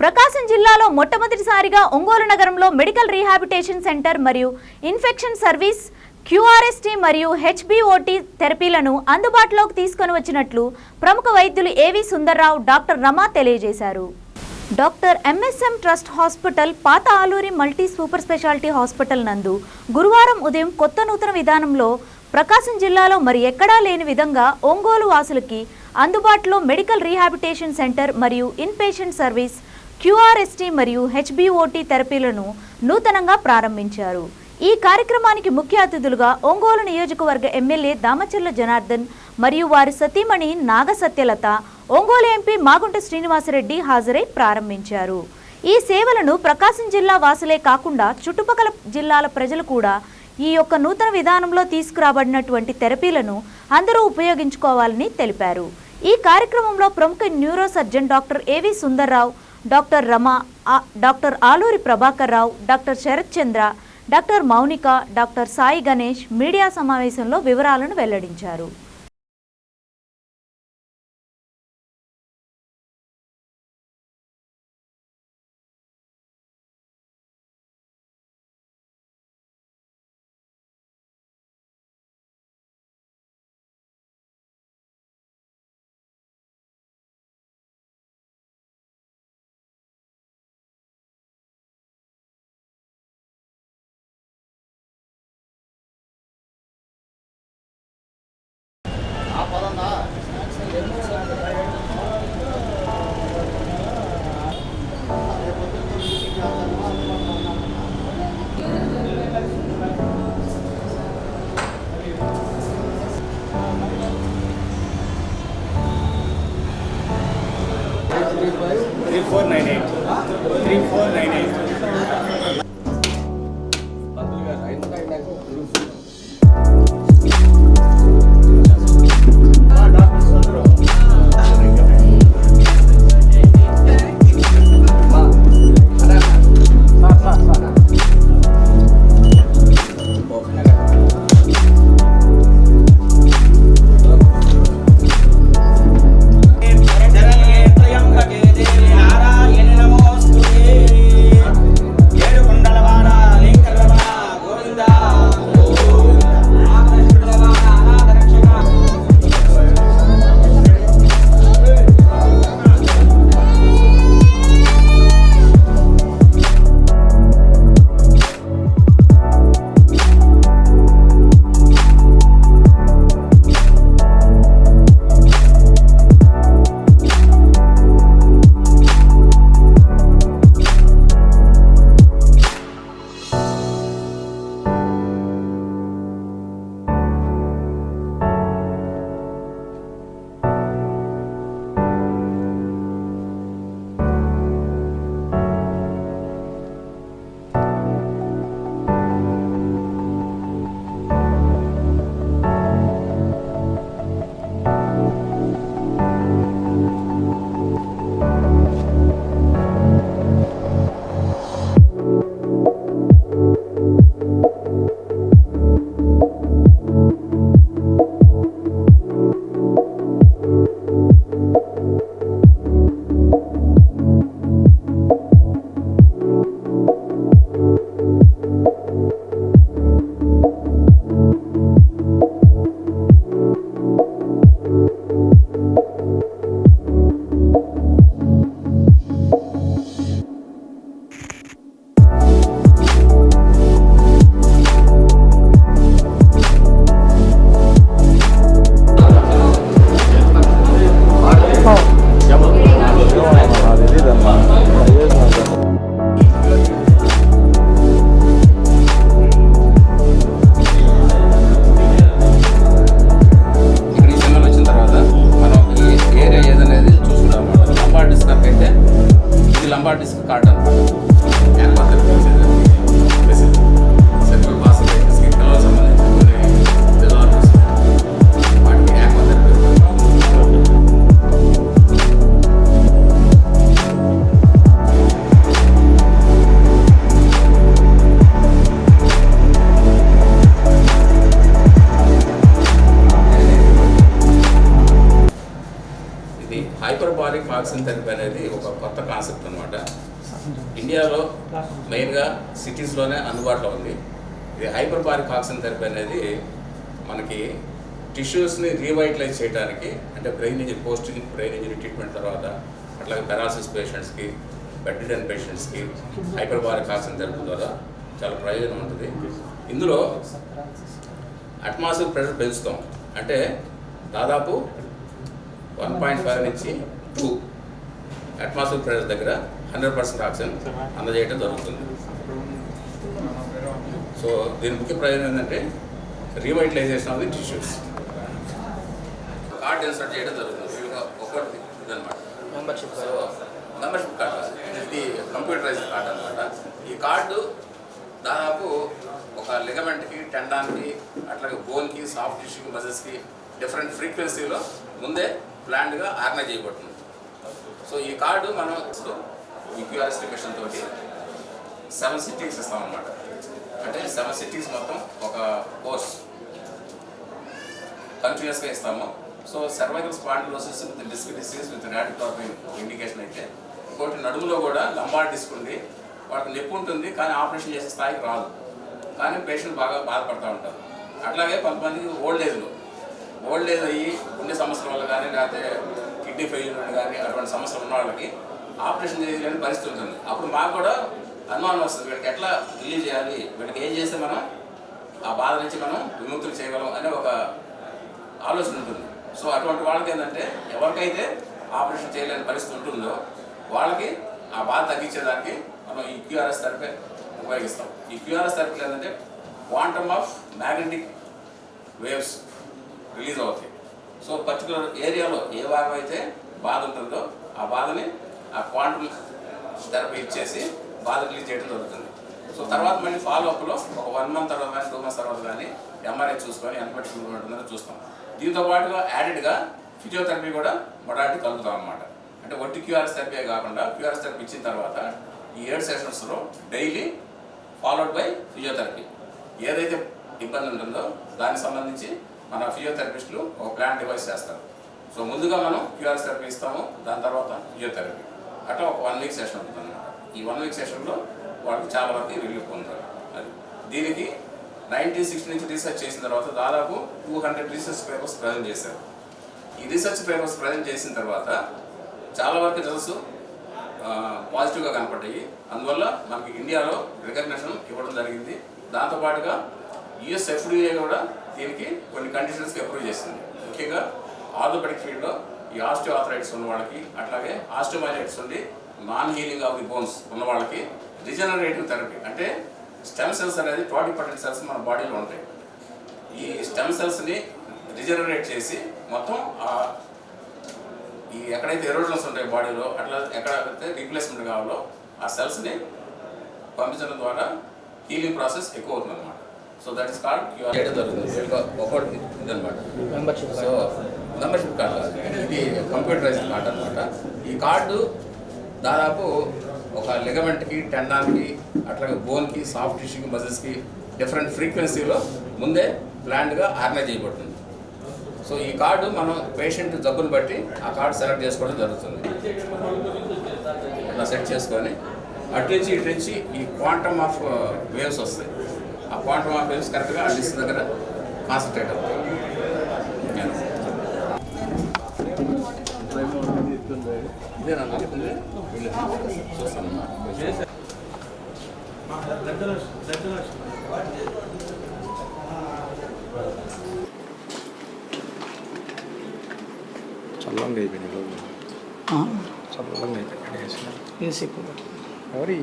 ప్రకాశం జిల్లాలో మొట్టమొదటిసారిగా ఒంగోలు నగరంలో మెడికల్ రీహాబిటేషన్ సెంటర్ మరియు ఇన్ఫెక్షన్ సర్వీస్ క్యూఆర్ఎస్టీ మరియు హెచ్బిఓటి థెరపీలను అందుబాటులోకి తీసుకొని వచ్చినట్లు ప్రముఖ వైద్యులు ఏవి సుందర్రావు డాక్టర్ రమా తెలియజేశారు. డాక్టర్ ఎంఎస్ఎం ట్రస్ట్ హాస్పిటల్ పాత Aluri multi super speciality hospital నందు గురువారం ఉదయం కొత్త నూతన విధానంలో ప్రకాశం జిల్లాలో మరి ఎక్కడా లేని విధంగా ఒంగోలు వాసులకి అందుబాటులో మెడికల్ రీహాబిటేషన్ సెంటర్ మరియు ఇన్పేషెంట్ సర్వీస్ క్యూఆర్ఎస్టీ మరియు హెచ్బిఓటీ థెరపీలను నూతనంగా ప్రారంభించారు. ఈ కార్యక్రమానికి ముఖ్య అతిథులుగా ఒంగోలు నియోజకవర్గ ఎమ్మెల్యే దామచర్ల జనార్దన్ మరియు వారి సతీమణి నాగసత్యలత ఒంగోలు ఎంపీ మాగుంట శ్రీనివాసరెడ్డి హాజరై ప్రారంభించారు. ఈ సేవలను ప్రకాశం జిల్లా వాసులే కాకుండా చుట్టుపక్కల జిల్లాల ప్రజలు కూడా ఈ యొక్క నూతన విధానంలో తీసుకురాబడినటువంటి థెరపీలను అందరూ ఉపయోగించుకోవాలని తెలిపారు. ఈ కార్యక్రమంలో ప్రముఖ neuro surgeon doctor A V Sundarrao doctor Rama doctor Aluri Prabhakar Rao doctor Sarath Chandra doctor Mounika doctor Sai Ganesh media సమావేశంలో వివరాలను వెల్లడించారు. ఇది లంబార్ సిటీస్లోనే అందుబాటులో ఉంది. ఇది హైపర్ బారిక్ ఆక్సిజన్ థెరపీ అనేది మనకి టిష్యూస్ని రీవైటలైజ్ చేయడానికి అంటే brain injury post brain injury treatment తర్వాత అట్లాగే పెరాలసిస్ పేషెంట్స్కి బెడ్ పేషెంట్స్కి హైపర్ బారిక్ ఆక్సిజన్ థెరపీ ద్వారా చాలా ప్రయోజనం ఉంటుంది. ఇందులో అట్మాస్ఫియర్ ప్రెషర్ పెంచుతాం. అంటే దాదాపు వన్ పాయింట్ ఫైవ్ నుంచి టూ అట్మాస్ఫియర్ ప్రెషర్ దగ్గర హండ్రెడ్ పర్సెంట్ ఆక్సిజన్ అందజేయడం జరుగుతుంది. సో దీని ముఖ్య ప్రయోజనం ఏంటంటే revitalization of the tissues card insert చేయడం జరుగుతుంది. ఒకటి ఇదనమాట మెంబర్షిప్ మెంబర్షిప్ కార్డు ఇది కంప్యూటరైజ్డ్ కార్డు అనమాట ఈ కార్డు దాదాపు ఒక లిగమెంట్కి టెండాన్కి అట్లాగే బోన్కి సాఫ్ట్ టిష్యూకి మజిల్స్కి డిఫరెంట్ ఫ్రీక్వెన్సీలో ముందే ప్లాన్డ్గా ఆర్గనైజ్ చేయబడుతుంది. సో ఈ కార్డు మనం ఈ క్యూఆర్ఎస్ మిషన్ తోటి సెవెన్ సిటీస్ ఇస్తాం అనమాట అంటే సెవెన్ సిటీస్ మొత్తం ఒక కోర్స్ కంటిన్యూస్గా ఇస్తాము. So cervical spondylosis with disc disease with radiculopathy indication అయితే ఇంకోటి నడుములో కూడా లంబార్ డిస్క్ ఉంది. వాళ్ళకి నొప్పి ఉంటుంది కానీ ఆపరేషన్ చేసే స్థాయికి రాదు. కానీ పేషెంట్ బాగా బాధపడుతూ ఉంటారు. అట్లాగే కొంతమంది ఓల్డ్ ఏజ్లో ఓల్డ్ ఏజ్ అయ్యి గుండె సమస్యల వల్ల కానీ లేకపోతే కిడ్నీ ఫెయిల్యూర్ కానీ అటువంటి సమస్యలు ఉన్న వాళ్ళకి ఆపరేషన్ చేయలేని పరిస్థితి ఉంటుంది. అప్పుడు మాకు కూడా అనుమానం వస్తుంది. వీళ్ళకి ఎట్లా రిలీజ్ చేయాలి? వీళ్ళకి ఏం చేస్తే మనం ఆ బాధ నుంచి మనం విముక్తులు చేయగలం అనే ఒక ఆలోచన ఉంటుంది. సో అటువంటి వాళ్ళకి ఏంటంటే ఎవరికైతే ఆపరేషన్ చేయలేని పరిస్థితి ఉంటుందో వాళ్ళకి ఆ బాధ తగ్గించేదానికి మనం ఈ క్యూఆర్ఎస్ థెరపీ ఉపయోగిస్తాం. ఈ క్యూఆర్ఎస్ థెరపీలు ఏంటంటే quantum of magnetic waves release అవుతాయి. సో పర్టికులర్ ఏరియాలో ఏ భాగం అయితే బాధ ఉంటుందో ఆ బాధని ఆ క్వాంటమ్ థెరపీ ఇచ్చేసి బాధ రిలీజ్ చేయడం జరుగుతుంది. సో తర్వాత మళ్ళీ ఫాలో అప్లో ఒక వన్ మంత్ తర్వాత కానీ టూ మంత్స్ తర్వాత కానీ ఎంఆర్ఐ చూసుకొని ఎంత పట్టుకుని ఉంటుందో చూస్తాం. దీంతో పాటుగా యాడెడ్గా ఫిజియోథెరపీ కూడా మొడాలిటీ కలుపుతాం అనమాట అంటే ఒట్టి క్యూఆర్ఎస్ థెరపీ కాకుండా క్యూఆర్ఎస్ థెరపీ ఇచ్చిన తర్వాత ఈ ఏడు సెషన్స్లో డైలీ ఫాలోడ్ బై ఫిజియోథెరపీ ఏదైతే ఇబ్బంది ఉంటుందో దానికి సంబంధించి మన ఫిజియోథెరపిస్టులు ఒక ప్లాన్ డివైస్ చేస్తారు. సో ముందుగా మనం క్యూఆర్ఎస్ థెరపీ ఇస్తాము దాని తర్వాత ఫిజియోథెరపీ అట్లా ఒక వన్ వీక్ సెషన్ ఉంటుంది అనమాట ఈ వన్ వీక్ సెషన్లో వాళ్ళకి చాలా వరకు రిలీఫ్ పొందుతారు. అది దీనికి నైన్టీన్ సిక్స్టీ నుంచి రీసెర్చ్ చేసిన తర్వాత దాదాపు two hundred research papers present చేశారు. ఈ రీసెర్చ్ పేపర్స్ ప్రజెంట్ చేసిన తర్వాత చాలా వరకు రిజల్ట్స్ పాజిటివ్గా కనపడ్డాయి. అందువల్ల మనకి ఇండియాలో రికగ్నేషన్ ఇవ్వడం జరిగింది. దాంతోపాటుగా యుఎస్ ఎఫ్డిఏ కూడా దీనికి కొన్ని కండిషన్స్కి అప్రూవ్ చేసింది. ముఖ్యంగా ఆర్థోపెడిక్ ఫీల్డ్లో ఈ ఆస్టియో ఆథరైట్స్ ఉన్న వాళ్ళకి అట్లాగే ఆస్టియోమైలైటిస్ ఉండి non healing of the bones ఉన్న వాళ్ళకి రిజనరేటివ్ థెరపీ అంటే స్టెమ్ సెల్స్ అనేది ట్వాటీ పర్సెంట్ సెల్స్ మన బాడీలో ఉంటాయి. ఈ స్టెమ్ సెల్స్ని రిజనరేట్ చేసి మొత్తం ఆ ఈ ఎక్కడైతే ఎరోజన్స్ ఉంటాయి బాడీలో అట్లా ఎక్కడైతే రీప్లేస్మెంట్ కావాలో ఆ సెల్స్ని పంపించడం ద్వారా హీలింగ్ ప్రాసెస్ ఎక్కువ అవుతుంది అనమాట so that is called QR చేయడం జరుగుతుంది ఒకటి ఇదనమాట మెంబర్షిప్ సో మెంబర్షిప్ కార్డు ఇది కంప్యూటరైజ్డ్ కార్డు అనమాట ఈ కార్డు దాదాపు ఒక లిగమెంట్కి టెండాన్కి అట్లాగే బోన్కి సాఫ్ట్ టిష్యూకి మజిల్స్కి డిఫరెంట్ ఫ్రీక్వెన్సీలో ముందే ప్లాన్డ్గా ఆర్గనైజ్ చేయబడుతుంది. సో ఈ కార్డు మనం పేషెంట్ జబ్బును బట్టి ఆ కార్డు సెలెక్ట్ చేసుకోవడం జరుగుతుంది. అట్లా సెట్ చేసుకొని అటు నుంచి ఇటు నుంచి ఈ క్వాంటమ్ ఆఫ్ వేవ్స్ వస్తాయి. ఆ క్వాంటమ్ ఆఫ్ వేవ్స్ కరెక్ట్గా ఆ దగ్గర కాన్సన్ట్రేట్ అవుతాయి. చల్లంగా అయిపోయింది రోజు చల్లంగా అయిపోయింది వేసిన ఏసీ కూడా ఎవరి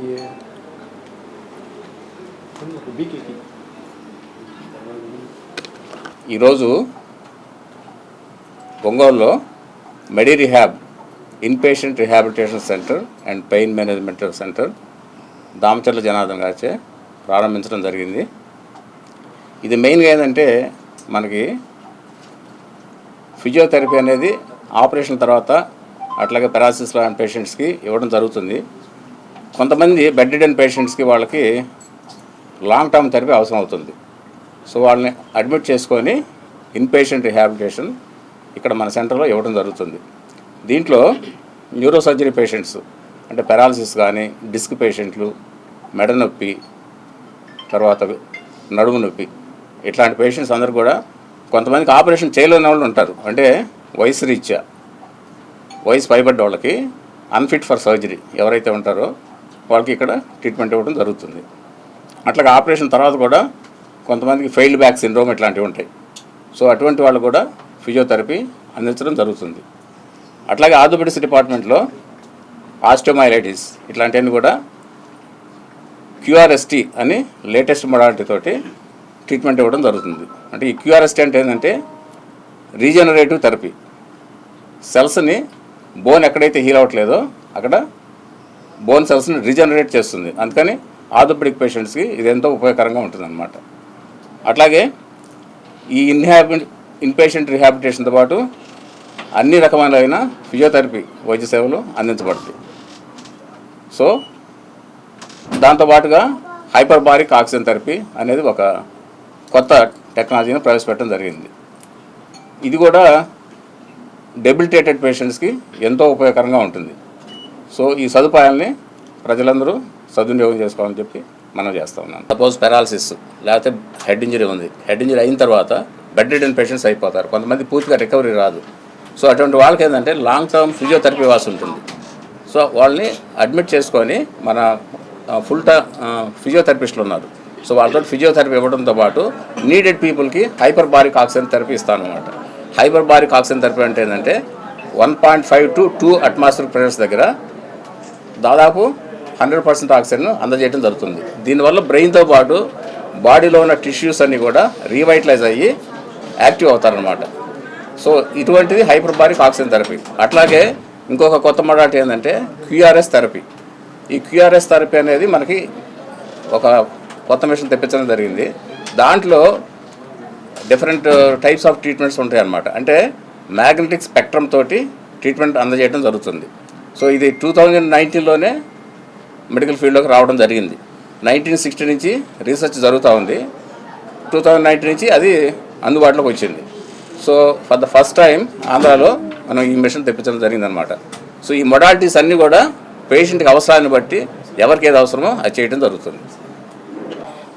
బీకేకి ఈరోజు ఒంగోలులో medi rehab inpatient rehabilitation centre and pain management centre Damacharla Janardhan గారిచే ప్రారంభించడం జరిగింది. ఇది మెయిన్గా ఏంటంటే మనకి ఫిజియోథెరపీ అనేది ఆపరేషన్ తర్వాత అట్లాగే పెరాసిస్ లాంటి పేషెంట్స్కి ఇవ్వడం జరుగుతుంది. కొంతమంది బెడ్ రిడన్ పేషెంట్స్కి వాళ్ళకి లాంగ్ టర్మ్ థెరపీ అవసరం అవుతుంది. సో వాళ్ళని అడ్మిట్ చేసుకొని ఇన్పేషెంట్ రిహాబిలిటేషన్ ఇక్కడ మన సెంటర్లో ఇవ్వడం జరుగుతుంది. దీంట్లో న్యూరో సర్జరీ పేషెంట్స్ అంటే పెరాలసిస్ కానీ డిస్క్ పేషెంట్లు మెడ నొప్పి తర్వాత నడుము నొప్పి ఇట్లాంటి పేషెంట్స్ అందరు కూడా కొంతమందికి ఆపరేషన్ చేయలేని వాళ్ళు ఉంటారు. అంటే వయసు రీత్యా వయసు పైబడ్డ వాళ్ళకి అన్ఫిట్ ఫర్ సర్జరీ ఎవరైతే ఉంటారో వాళ్ళకి ఇక్కడ ట్రీట్మెంట్ ఇవ్వడం జరుగుతుంది. అట్లాగే ఆపరేషన్ తర్వాత కూడా కొంతమందికి ఫెయిల్డ్ బ్యాక్ సిండ్రోమ్ ఇట్లాంటివి ఉంటాయి. సో అటువంటి వాళ్ళు కూడా ఫిజియోథెరపీ అందించడం జరుగుతుంది. అట్లాగే ఆర్థోపెడిక్స్ డిపార్ట్మెంట్లో ఆస్టోమైలైటిస్ ఇట్లాంటివన్నీ కూడా క్యూఆర్ఎస్టీ అని లేటెస్ట్ మొడాలిటీ తోటి ట్రీట్మెంట్ ఇవ్వడం జరుగుతుంది. అంటే ఈ క్యూఆర్ఎస్టీ అంటే ఏంటంటే రీజనరేటివ్ థెరపీ సెల్స్ని బోన్ ఎక్కడైతే హీల్ అవ్వట్లేదో అక్కడ బోన్ సెల్స్ని రీజనరేట్ చేస్తుంది. అందుకని ఆర్థోపెడిక్ పేషెంట్స్కి ఇది ఎంతో ఉపయోగకరంగా ఉంటుందన్నమాట. అట్లాగే ఈ ఇన్హాబి ఇన్పేషెంట్ రిహాబిటేషన్తో పాటు అన్ని రకమైన ఫిజియోథెరపీ వైద్య సేవలు అందించబడతాయి సో దాంతోపాటుగా హైపర్బారిక్ ఆక్సిజన్ థెరపీ అనేది ఒక కొత్త టెక్నాలజీని ప్రవేశపెట్టడం జరిగింది. ఇది కూడా డెబిలిటేటెడ్ పేషెంట్స్కి ఎంతో ఉపయోగకరంగా ఉంటుంది. సో ఈ సదుపాయాల్ని ప్రజలందరూ సద్వినియోగం చేసుకోవాలని చెప్పి మనం చేస్తూ ఉన్నాం. సపోజ్ పెరాలసిస్ లేకపోతే హెడ్ ఇంజరీ ఉంది. హెడ్ ఇంజరీ అయిన తర్వాత బెడ్ రిడన్ పేషెంట్స్ అయిపోతారు. కొంతమంది పూర్తిగా రికవరీ రాదు. సో అటువంటి వాళ్ళకి ఏంటంటే లాంగ్ టర్మ్ ఫిజియోథెరపీ వాసి ఉంటుంది. సో వాళ్ళని అడ్మిట్ చేసుకొని మన ఫుల్ టైమ్ ఫిజియోథెరపిస్టులు ఉన్నారు. సో వాళ్ళతో ఫిజియోథెరపీ ఇవ్వడంతో పాటు నీడెడ్ పీపుల్కి హైపర్ బారిక్ ఆక్సిజన్ థెరపీ ఇస్తాను అనమాట హైపర్ బారిక్ ఆక్సిజన్ థెరపీ అంటే ఏంటంటే one point five to two atmosphere pressures దగ్గర దాదాపు హండ్రెడ్ పర్సెంట్ ఆక్సిజన్ అందజేయడం జరుగుతుంది. దీనివల్ల బ్రెయిన్తో పాటు బాడీలో ఉన్న టిష్యూస్ అన్నీ కూడా రీవైటలైజ్ అయ్యి యాక్టివ్ అవుతారనమాట సో ఇటువంటిది హైపర్బారిక్ ఆక్సిజన్ థెరపీ. అట్లాగే ఇంకొక కొత్త మోడాలిటీ ఏంటంటే క్యూఆర్ఎస్ థెరపీ. ఈ క్యూఆర్ఎస్ థెరపీ అనేది మనకి ఒక కొత్త మిషన్ తెప్పించడం జరిగింది. దాంట్లో డిఫరెంట్ టైప్స్ ఆఫ్ ట్రీట్మెంట్స్ ఉంటాయి అన్నమాట. అంటే మ్యాగ్నెటిక్ స్పెక్ట్రమ్ తోటి ట్రీట్మెంట్ అందజేయడం జరుగుతుంది. సో ఇది టూ థౌజండ్ నైన్టీన్లోనే మెడికల్ ఫీల్డ్లోకి రావడం జరిగింది. నైన్టీన్ సిక్స్టీ నుంచి రీసెర్చ్ జరుగుతూ ఉంది. టూ థౌజండ్ నైన్టీన్ నుంచి అది అందుబాటులోకి వచ్చింది. So for the first time ఆంధ్రాలో మనం ఈ మిషన్ తెప్పించడం జరిగిందనమాట సో ఈ మొడాలిటీస్ అన్నీ కూడా పేషెంట్కి అవసరాన్ని బట్టి ఎవరికి ఏది అవసరమో అది చేయడం జరుగుతుంది.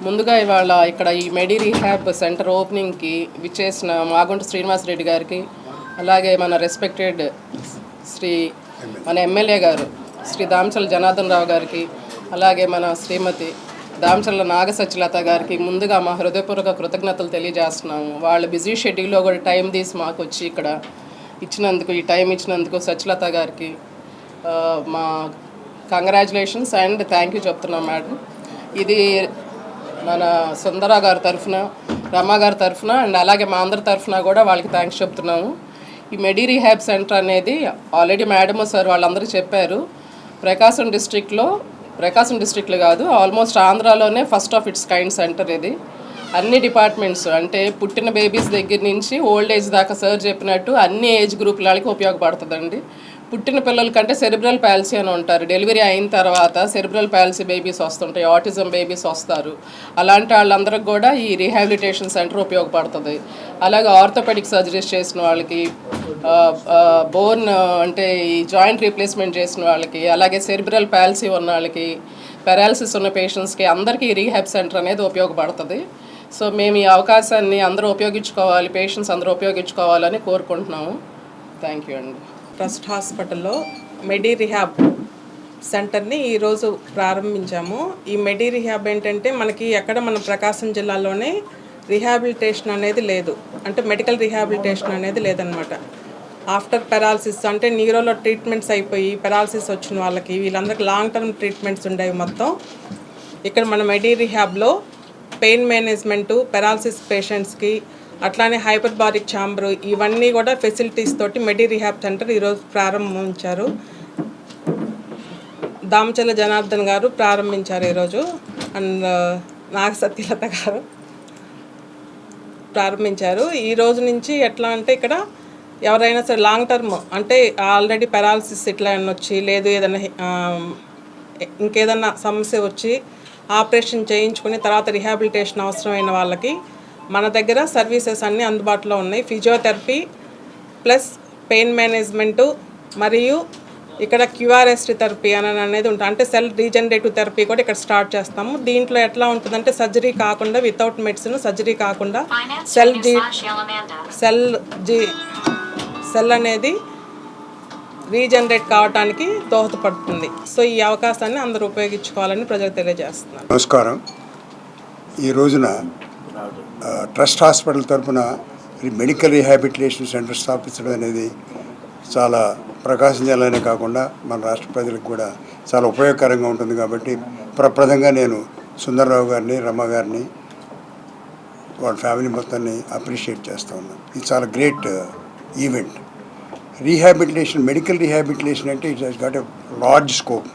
ముందుగా ఇవాళ ఇక్కడ ఈ మెడి రీహాబ్ సెంటర్ ఓపెనింగ్కి విచ్చేసిన మాగుంట శ్రీనివాస్ రెడ్డి గారికి అలాగే మన రెస్పెక్టెడ్ శ్రీ మన ఎమ్మెల్యే గారు శ్రీ దామచల జనార్దన్ రావు గారికి అలాగే మన శ్రీమతి దామచల్ల నాగ గారికి ముందుగా మా హృదయపూర్వక కృతజ్ఞతలు తెలియజేస్తున్నాము. వాళ్ళ బిజీ షెడ్యూల్లో కూడా టైం తీసి మాకు వచ్చి ఇక్కడ ఇచ్చినందుకు ఈ టైం ఇచ్చినందుకు సత్యలత గారికి మా కంగ్రాచులేషన్స్ అండ్ థ్యాంక్ యూ చెప్తున్నాం మేడం. ఇది మన సుందర గారి తరఫున రమా గారి తరఫున అండ్ అలాగే మా అందరి తరఫున కూడా వాళ్ళకి థ్యాంక్స్ చెప్తున్నాము. ఈ మెడి రీహాబ్ సెంటర్ అనేది ఆల్రెడీ మేడమ్ సార్ వాళ్ళందరూ చెప్పారు. ప్రకాశం డిస్ట్రిక్ట్లో ప్రకాశం డిస్ట్రిక్ట్లో కాదు almost ఆంధ్రాలోనే first of its kind centre ఇది. అన్ని డిపార్ట్మెంట్స్ అంటే పుట్టిన బేబీస్ దగ్గర నుంచి ఓల్డ్ ఏజ్ దాకా సార్ చెప్పినట్టు అన్ని ఏజ్ గ్రూప్ వాళ్ళకి ఉపయోగపడుతుందండి. పుట్టిన పిల్లల కంటే సెరిబ్రల్ ప్యాల్సీ అని ఉంటారు. డెలివరీ అయిన తర్వాత సెరిబ్రల్ ప్యాల్సీ బేబీస్ వస్తుంటాయి. ఆటిజం బేబీస్ వస్తారు. అలాంటి వాళ్ళందరికి కూడా ఈ రీహాబిలిటేషన్ సెంటర్ ఉపయోగపడుతుంది. అలాగే ఆర్థోపెడిక్ సర్జరీస్ చేసిన వాళ్ళకి బోన్ అంటే ఈ జాయింట్ రీప్లేస్మెంట్ చేసిన వాళ్ళకి అలాగే సెరిబ్రల్ ప్యాల్సీ ఉన్న వాళ్ళకి పెరాలసిస్ ఉన్న పేషెంట్స్కి అందరికీ రీహాబ్ సెంటర్ అనేది ఉపయోగపడుతుంది. సో మేము ఈ అవకాశాన్ని అందరూ ఉపయోగించుకోవాలి పేషెంట్స్ అందరూ ఉపయోగించుకోవాలని కోరుకుంటున్నాము. థ్యాంక్ యూ అండి. ట్రస్ట్ హాస్పిటల్లో మెడి రిహాబ్ సెంటర్ని ఈరోజు ప్రారంభించాము. ఈ మెడి రిహాబ్ ఏంటంటే మనకి ఎక్కడ మన ప్రకాశం జిల్లాలోనే రిహాబిలిటేషన్ అనేది లేదు. అంటే మెడికల్ రిహాబిలిటేషన్ అనేది లేదనమాట. ఆఫ్టర్ పెరాలసిస్ అంటే నీరోలో ట్రీట్మెంట్స్ అయిపోయి పెరాలసిస్ వచ్చిన వాళ్ళకి వీళ్ళందరికీ లాంగ్ టర్మ్ ట్రీట్మెంట్స్ ఉండేవి మొత్తం. ఇక్కడ మన మెడి రిహాబ్లో పెయిన్ మేనేజ్మెంటు పెరాలసిస్ పేషెంట్స్కి అట్లానే హైపర్బారిక్ ఛాంబర్ ఇవన్నీ కూడా ఫెసిలిటీస్ తోటి మెడి రిహాబ్ సెంటర్ ఈరోజు ప్రారంభించారు. దామచల జనార్దన్ గారు ప్రారంభించారు ఈరోజు. అండ్ నాగ సత్యలత గారు ప్రారంభించారు. ఈ రోజు నుంచి ఎట్లా అంటే ఇక్కడ ఎవరైనా సరే లాంగ్ టర్మ్ అంటే ఆల్రెడీ పెరాలసిస్ ఇట్లా ఏమన్నా వచ్చి లేదు ఏదైనా ఇంకేదన్నా సమస్య వచ్చి ఆపరేషన్ చేయించుకుని తర్వాత రిహాబిలిటేషన్ అవసరమైన వాళ్ళకి మన దగ్గర సర్వీసెస్ అన్నీ అందుబాటులో ఉన్నాయి. ఫిజియోథెరపీ ప్లస్ పెయిన్ మేనేజ్మెంటు మరియు ఇక్కడ క్యూఆర్ఎస్టీ థెరపీ అని అనేది ఉంటుంది. అంటే సెల్ రీజనరేటివ్ థెరపీ కూడా ఇక్కడ స్టార్ట్ చేస్తాము. దీంట్లో ఎట్లా ఉంటుందంటే సర్జరీ కాకుండా వితౌట్ మెడిసిన్ సర్జరీ కాకుండా cell G cell G cell అనేది రీజనరేట్ కావడానికి దోహదపడుతుంది. సో ఈ అవకాశాన్ని అందరూ ఉపయోగించుకోవాలని ప్రజలకు తెలియజేస్తున్నాను. నమస్కారం. ఈ రోజున ట్రస్ట్ హాస్పిటల్ తరపున మెడికల్ రీహాబిలిటేషన్ సెంటర్ స్థాపించడం అనేది చాలా ప్రకాశం జిల్లానే కాకుండా మన రాష్ట్ర ప్రజలకు కూడా చాలా ఉపయోగకరంగా ఉంటుంది కాబట్టి ప్రప్రదంగా నేను సుందరరావు గారిని రమ్మ గారిని వాళ్ళ ఫ్యామిలీ మొత్తాన్ని అప్రిషియేట్ చేస్తూ ఉన్నాను ఇది చాలా great event. Rehabilitation medical rehabilitation అంటే it has got a large scope.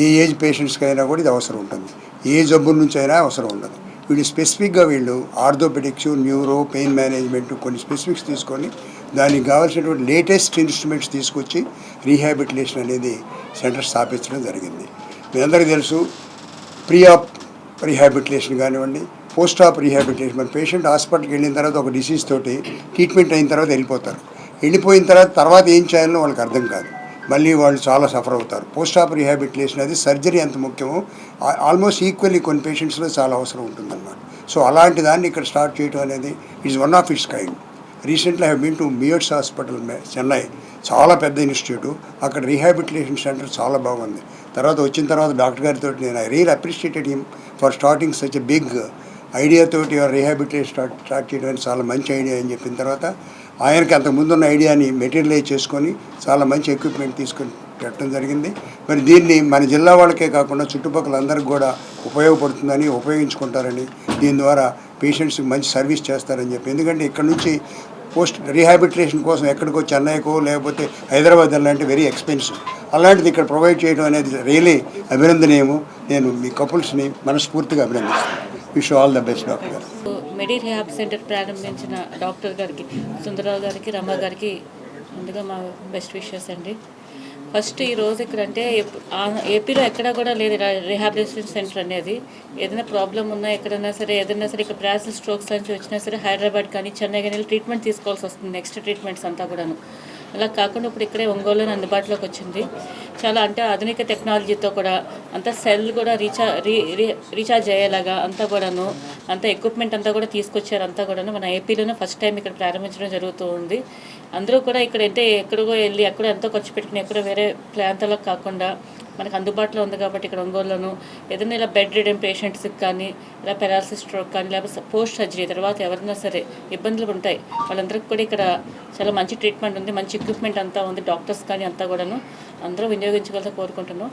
A age పేషెంట్స్కి అయినా కూడా ఇది అవసరం ఉంటుంది. ఏ జబ్బు నుంచి అయినా అవసరం ఉండదు. వీళ్ళు స్పెసిఫిక్గా వీళ్ళు ఆర్థోపెడిక్స్ న్యూరో పెయిన్ మేనేజ్మెంట్ కొన్ని స్పెసిఫిక్స్ తీసుకొని దానికి కావాల్సినటువంటి లేటెస్ట్ ఇన్స్ట్రుమెంట్స్ తీసుకొచ్చి రీహాబిలిటేషన్ అనేది సెంటర్ స్థాపించడం జరిగింది. మీ అందరికీ తెలుసు ప్రీ ఆప్ రీహాబిలిటేషన్ కానివ్వండి పోస్ట్ ఆప్ రీహాబిలిటేషన్ మన పేషెంట్ హాస్పిటల్కి వెళ్ళిన తర్వాత ఒక డిసీజ్ తోటి ట్రీట్మెంట్ అయిన తర్వాత వెళ్ళిపోతారు. వెళ్ళిపోయిన తర్వాత తర్వాత ఏం చేయాలో వాళ్ళకి అర్థం కాదు. మళ్ళీ వాళ్ళు చాలా సఫర్ అవుతారు. పోస్ట్ ఆప్ రీహాబిలిటేషన్ అది సర్జరీ ఎంత ముఖ్యమో. ఆల్మోస్ట్ ఈక్వల్లీ కొన్ని పేషెంట్స్లో చాలా అవసరం ఉంటుందన్నమాట. సో అలాంటి దాన్ని ఇక్కడ స్టార్ట్ చేయడం అనేది it's one of its kind recently have been to మియర్స్ hospital మే- చెన్నై చాలా పెద్ద ఇన్స్టిట్యూట్ అక్కడ రీహాబిలిటేషన్ సెంటర్ చాలా బాగుంది. తర్వాత వచ్చిన తర్వాత డాక్టర్ గారితో నేను I real appreciated him for starting such a big ఐడియాతోటి rehabilitation start start చేయడం చాలా మంచి ఐడియా అని చెప్పిన తర్వాత ఆయనకి అంతకు ముందున్న ఐడియాని మెటీరియలైజ్ చేసుకొని చాలా మంచి ఎక్విప్మెంట్ తీసుకొని పెట్టడం జరిగింది. మరి దీన్ని మన జిల్లా వాళ్ళకే కాకుండా చుట్టుపక్కల అందరికి కూడా ఉపయోగపడుతుందని ఉపయోగించుకుంటారని దీని ద్వారా పేషెంట్స్కి మంచి సర్వీస్ చేస్తారని చెప్పి. ఎందుకంటే ఇక్కడ నుంచి పోస్ట్ రీహాబిలిటేషన్ కోసం ఎక్కడికో చెన్నైకో లేకపోతే హైదరాబాద్ అలాంటి వెరీ ఎక్స్పెన్సివ్. అలాంటిది ఇక్కడ ప్రొవైడ్ చేయడం అనేది రియలీ అభినందనీయము. నేను మీ కపుల్స్ని మనస్ఫూర్తిగా అభినందిస్తాను wish all the best doctor గారు. మెడి రిహాబ్ సెంటర్ ప్రారంభించిన డాక్టర్ గారికి సుందరరావు గారికి రమ్మ గారికి ముందుగా మా బెస్ట్ విషెస్ అండి. ఫస్ట్ ఈ రోజు ఇక్కడ అంటే ఏపీలో ఎక్కడ కూడా లేదు రిహాబిలిటేషన్ సెంటర్ అనేది. ఏదైనా ప్రాబ్లం ఉన్నా ఎక్కడైనా సరే ఏదైనా సరే ఇక్కడ బ్రాసిల్ స్ట్రోక్స్ నుంచి వచ్చినా సరే హైదరాబాద్ కానీ చెన్నై కానీ ట్రీట్మెంట్ తీసుకోవాల్సి వస్తుంది నెక్స్ట్ ట్రీట్మెంట్స్ అంతా కూడాను. అలా కాకుండా ఇప్పుడు ఇక్కడే ఒంగోలు అందుబాటులోకి వచ్చింది. చాలా అంటే ఆధునిక టెక్నాలజీతో కూడా అంతా సెల్ కూడా రీఛార్జ్ రీ రీ- రీఛార్జ్ అయ్యేలాగా అంతా కూడాను అంతా ఎక్విప్మెంట్ అంతా కూడా తీసుకొచ్చారు అంతా కూడాను. మన ఏపీలోనే ఫస్ట్ టైం ఇక్కడ ప్రారంభించడం జరుగుతూ ఉంది. అందరూ కూడా ఇక్కడ అంటే ఎక్కడికో వెళ్ళి ఎక్కడో ఎంతో ఖర్చు పెట్టుకుని ఎక్కడో వేరే ప్రాంతాలకు కాకుండా మనకు అందుబాటులో ఉంది కాబట్టి ఇక్కడ ఒంగోలులోను ఏదైనా ఇలా బెడ్ రిడెన్ పేషెంట్స్కి కానీ ఇలా పెరాలసిస్ స్ట్రోక్ కానీ లేకపోతే పోస్ట్ సర్జరీ తర్వాత ఎవరైనా సరే ఇబ్బందులు ఉంటాయి. వాళ్ళందరికీ కూడా ఇక్కడ చాలా మంచి ట్రీట్మెంట్ ఉంది మంచి ఎక్విప్మెంట్ అంతా ఉంది డాక్టర్స్ కానీ అంతా కూడాను. అందరూ వినియోగించగలతో కోరుకుంటున్నాం.